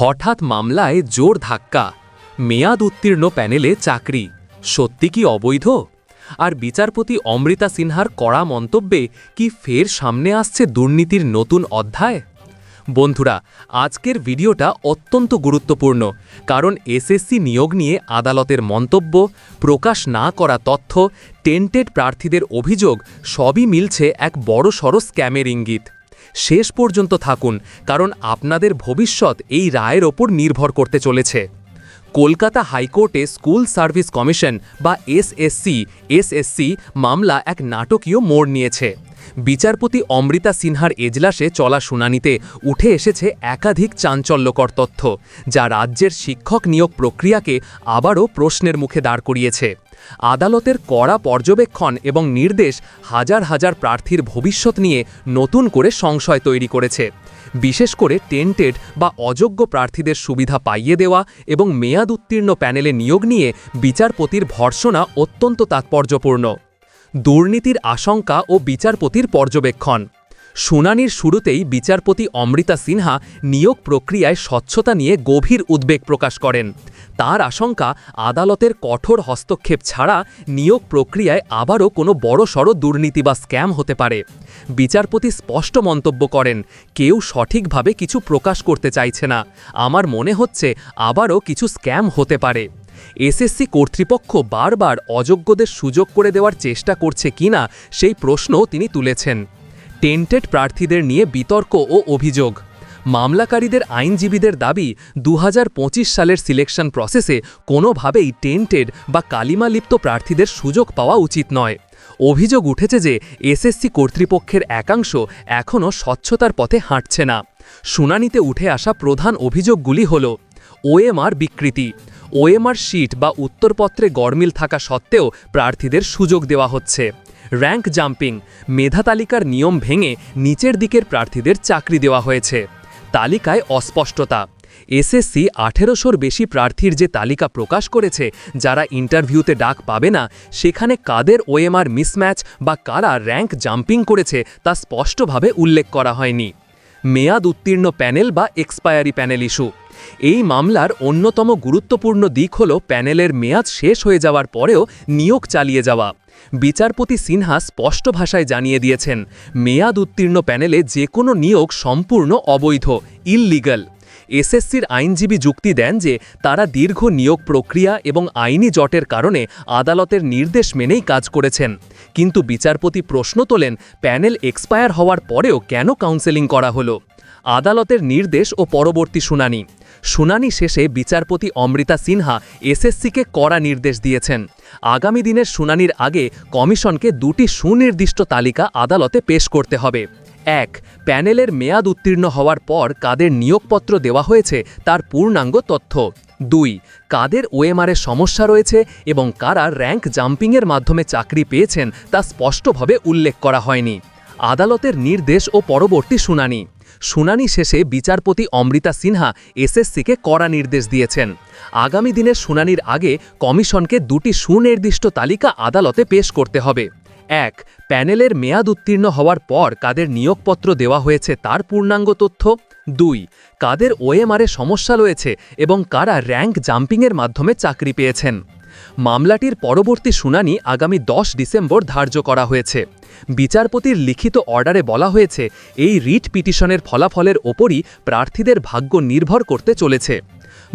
হঠাৎ মামলায় জোর ধাক্কা, মেয়াদ উত্তীর্ণ প্যানেলে চাকরি, সত্যি কি অবৈধ? আর বিচারপতি অমৃতা সিনহার কড়া মন্তব্যে কি ফের সামনে আসছে দুর্নীতির নতুন অধ্যায়? বন্ধুরা, আজকের ভিডিওটা অত্যন্ত গুরুত্বপূর্ণ, কারণ এসএসসি নিয়োগ নিয়ে আদালতের মন্তব্য, প্রকাশ না করা তথ্য, টেন্টেড প্রার্থীদের অভিযোগ সবই মিলছে এক বড়সড় স্ক্যামের ইঙ্গিত। শেষ পর্যন্ত থাকুন, কারণ আপনাদের ভবিষ্যৎ এই রায়ের ওপর নির্ভর করতে চলেছে। কলকাতা হাইকোর্টে স্কুল সার্ভিস কমিশন বা এসএসসি এসএসসি মামলা এক নাটকীয় মোড় নিয়েছে। বিচারপতি অমৃতা সিনহার এজলাসে চলা শুনানিতে উঠে এসেছে একাধিক চাঞ্চল্যকর তথ্য, যা রাজ্যের শিক্ষক নিয়োগ প্রক্রিয়াকে আবারও প্রশ্নের মুখে দাঁড় করিয়েছে। আদালতের কড়া পর্যবেক্ষণ এবং নির্দেশ হাজার হাজার প্রার্থীর ভবিষ্যৎ নিয়ে নতুন করে সংশয় তৈরি করেছে। বিশেষ করে টেন্টেড বা অযোগ্য প্রার্থীদের সুবিধা পাইয়ে দেওয়া এবং মেয়াদ উত্তীর্ণ প্যানেলে নিয়োগ নিয়ে বিচারপতির ভর্সনা অত্যন্ত তাৎপর্যপূর্ণ। দুর্নীতির আশঙ্কা ও বিচারপতির পর্যবেক্ষণ। শুনানির শুরুতেই বিচারপতি অমৃতা সিনহা নিয়োগ প্রক্রিয়ায় স্বচ্ছতা নিয়ে গভীর উদ্বেগ প্রকাশ করেন। তার আশঙ্কা, আদালতের কঠোর হস্তক্ষেপ ছাড়া নিয়োগ প্রক্রিয়ায় আবারও কোনো বড়সড় দুর্নীতি বা স্ক্যাম হতে পারে। বিচারপতি স্পষ্ট মন্তব্য করেন, কেউ সঠিকভাবে কিছু প্রকাশ করতে চাইছে না। আমার মনে হচ্ছে আবারও কিছু স্ক্যাম হতে পারে। এসএসসি কর্তৃপক্ষ বারবার অযোগ্যদের সুযোগ করে দেওয়ার চেষ্টা করছে কিনা সেই প্রশ্নও তিনি তুলেছেন। টেন্টেড প্রার্থীদের নিয়ে বিতর্ক ও অভিযোগ। মামলাকারীদের আইনজীবীদের দাবি দু হাজার পঁচিশ সালের সিলেকশন প্রসেসে কোনোভাবেই টেন্টেড বা কালিমালিপ্ত প্রার্থীদের সুযোগ পাওয়া উচিত নয়। অভিযোগ উঠেছে যে, এসএসসি কর্তৃপক্ষের একাংশ এখনও স্বচ্ছতার পথে হাঁটছে না। শুনানিতে উঠে আসা প্রধান অভিযোগগুলি হল, ওএমআর বিকৃতি। ওএমআর শিট বা উত্তরপত্রে গড়মিল থাকা সত্ত্বেও প্রার্থীদের সুযোগ দেওয়া হচ্ছে। র্যাঙ্ক জাম্পিং মেধা তালিকার নিয়ম ভেঙে নিচের দিকের প্রার্থীদের চাকরি দেওয়া হয়েছে। তালিকায় অস্পষ্টতা। এসএসসি আঠেরোশোর বেশি প্রার্থীর যে তালিকা প্রকাশ করেছে, যারা ইন্টারভিউতে ডাক পাবে না, সেখানে কাদের ওএমআর মিসম্যাচ বা কারা র্যাঙ্ক জাম্পিং করেছে তা স্পষ্টভাবে উল্লেখ করা হয়নি। মেয়াদ উত্তীর্ণ প্যানেল বা এক্সপায়ারি প্যানেল ইস্যু এই মামলার অন্যতম গুরুত্বপূর্ণ দিক হল প্যানেলের মেয়াদ শেষ হয়ে যাওয়ার পরেও নিয়োগ চালিয়ে যাওয়া। বিচারপতি সিনহা স্পষ্ট ভাষায় জানিয়ে দিয়েছেন, মেয়াদ উত্তীর্ণ প্যানেলে যে কোনো নিয়োগ সম্পূর্ণ অবৈধ ইললিগাল এসএসসির আইনজীবী যুক্তি দেন যে, তারা দীর্ঘ নিয়োগ প্রক্রিয়া এবং আইনি জটের কারণে আদালতের নির্দেশ মেনেই কাজ করেছেন। কিন্তু বিচারপতি প্রশ্ন তোলেন, প্যানেল এক্সপায়ার হওয়ার পরেও কেন কাউন্সেলিং করা হলো? আদালতের নির্দেশ ও পরবর্তী শুনানি। শুনানি শেষে বিচারপতি অমৃতা সিনহা এসএসসিকে কড়া নির্দেশ দিয়েছেন। আগামী দিনের শুনানির আগে কমিশনকে দুটি সুনির্দিষ্ট তালিকা আদালতে পেশ করতে হবে। এক, প্যানেলের মেয়াদ উত্তীর্ণ হওয়ার পর কাদের নিয়োগপত্র দেওয়া হয়েছে তার পূর্ণাঙ্গ তথ্য। দুই, কাদের ওএমআরের সমস্যা রয়েছে এবং কারা র্যাঙ্ক জাম্পিংয়ের মাধ্যমে চাকরি পেয়েছেন তা স্পষ্টভাবে উল্লেখ করা হয়নি। আদালতের নির্দেশ ও পরবর্তী শুনানি। শুনানি শেষে বিচারপতি অমৃতা সিনহা এসএসসিকে কড়া নির্দেশ দিয়েছেন। আগামী দিনের শুনানির আগে কমিশনকে দুটি সুনির্দিষ্ট তালিকা আদালতে পেশ করতে হবে। এক, প্যানেলের মেয়াদ উত্তীর্ণ হওয়ার পর কাদের নিয়োগপত্র দেওয়া হয়েছে তার পূর্ণাঙ্গ তথ্য। দুই, কাদের ওএমআরে সমস্যা রয়েছে এবং কারা র্যাঙ্ক জাম্পিংয়ের মাধ্যমে চাকরি পেয়েছেন। মামলাটির পরবর্তী শুনানি আগামী দশ ডিসেম্বর ধার্য করা হয়েছে। বিচারপতির লিখিত অর্ডারে বলা হয়েছে, এই রিট পিটিশনের ফলাফলের ওপরই প্রার্থীদের ভাগ্য নির্ভর করতে চলেছে।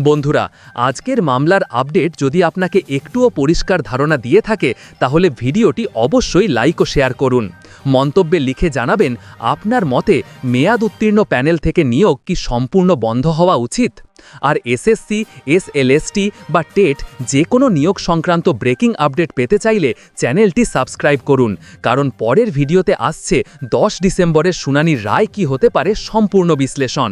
বন্ধুরা, আজকের মামলার আপডেট যদি আপনাকে একটুও পরিষ্কার ধারণা দিয়ে থাকে, তাহলে ভিডিওটি অবশ্যই লাইক ও শেয়ার করুন। মন্তব্যে লিখে জানাবেন, আপনার মতে মেয়াদ উত্তীর্ণ প্যানেল থেকে নিয়োগ কি সম্পূর্ণ বন্ধ হওয়া উচিত? আর এসএসসি, এসএলএসটি বা টেট যে কোনো নিয়োগ সংক্রান্ত ব্রেকিং আপডেট পেতে চাইলে চ্যানেলটি সাবস্ক্রাইব করুন, কারণ পরের ভিডিওতে আসছে দশ ডিসেম্বরের শুনানির রায় কি হতে পারে সম্পূর্ণ বিশ্লেষণ।